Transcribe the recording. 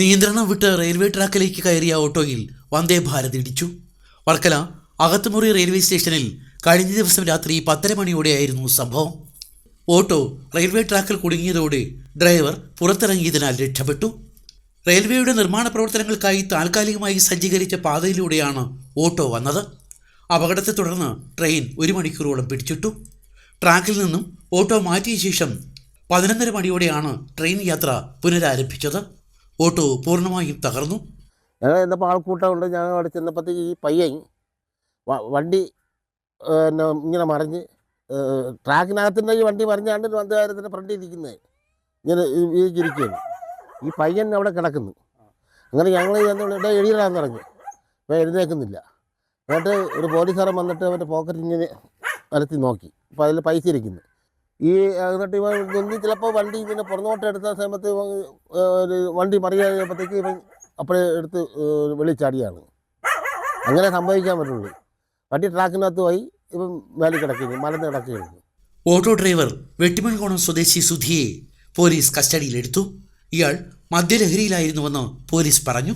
നിയന്ത്രണം വിട്ട് റെയിൽവേ ട്രാക്കിലേക്ക് കയറിയ ഓട്ടോയിൽ വന്ദേ ഭാരത് ഇടിച്ചു. വർക്കല അകത്തുമുറി റെയിൽവേ സ്റ്റേഷനിൽ കഴിഞ്ഞ ദിവസം രാത്രി പത്തര മണിയോടെയായിരുന്നു സംഭവം. ഓട്ടോ റെയിൽവേ ട്രാക്കിൽ കുടുങ്ങിയതോടെ ഡ്രൈവർ പുറത്തിറങ്ങിയതിനാൽ രക്ഷപ്പെട്ടു. റെയിൽവേയുടെ നിർമ്മാണ പ്രവർത്തനങ്ങൾക്കായി താൽക്കാലികമായി സജ്ജീകരിച്ച പാതയിലൂടെയാണ് ഓട്ടോ വന്നത്. അപകടത്തെ തുടർന്ന് ട്രെയിൻ ഒരു മണിക്കൂറോളം പിടിച്ചിട്ടു. ട്രാക്കിൽ നിന്നും ഓട്ടോ മാറ്റിയ ശേഷം പതിനൊന്നര മണിയോടെയാണ് ട്രെയിൻ യാത്ര പുനരാരംഭിച്ചത്. ഓട്ടോ പൂർണമായും തകർന്നു. ഞങ്ങൾ ചെന്നപ്പോൾ ആൾക്കൂട്ടമുണ്ട് ഞങ്ങൾ അവിടെ ചെന്നപ്പോഴത്തേക്ക് ഈ പയ്യൻ വണ്ടി പിന്നെ ഇങ്ങനെ മറിഞ്ഞ് ട്രാക്കിനകത്തുനിന്ന് ഈ വണ്ടി മറിഞ്ഞാണ്ട് വന്ദേകാരത്തിന്റെ ഫ്രണ്ടിൽ ഇരിക്കുന്നത് ഇങ്ങനെ ഇരിക്കുകയാണ്. ഈ പയ്യൻ അവിടെ കിടക്കുന്നു. അങ്ങനെ ഞങ്ങൾ ഇവിടെ എഴുതിയിടാന്ന് പറഞ്ഞു. അപ്പോൾ എഴുന്നേക്കുന്നില്ല എന്നിട്ട് ഒരു പോലീസുകാരൻ വന്നിട്ട് അവന്റെ പോക്കറ്റ് ഇങ്ങനെ അലത്തി നോക്കി. അപ്പോൾ അതിൽ പൈസ ഇരിക്കുന്നു. ഈ എന്നിട്ട് ഇവ നിന്ന് ചിലപ്പോൾ വണ്ടി ഇങ്ങനെ പുറന്നോട്ട് എടുത്ത സമയത്ത് ഒരു വണ്ടി മറിയായപ്പോഴത്തേക്ക് ഇവൻ അപ്പോഴേ എടുത്ത് വെളിച്ചാടിയാണ്. അങ്ങനെ സംഭവിക്കാൻ പറ്റുള്ളൂ. വണ്ടി ട്രാക്കിനകത്ത് പോയി ഇപ്പം മേലെ കിടക്കുന്നു മലന്ന് കിടക്കുകയാണ് ഓട്ടോ ഡ്രൈവർ വെട്ടിമൺകോണം സ്വദേശി സുധിയെ പോലീസ് കസ്റ്റഡിയിലെടുത്തു. ഇയാൾ മദ്യലഹരിയിലായിരുന്നുവെന്ന് പോലീസ് പറഞ്ഞു.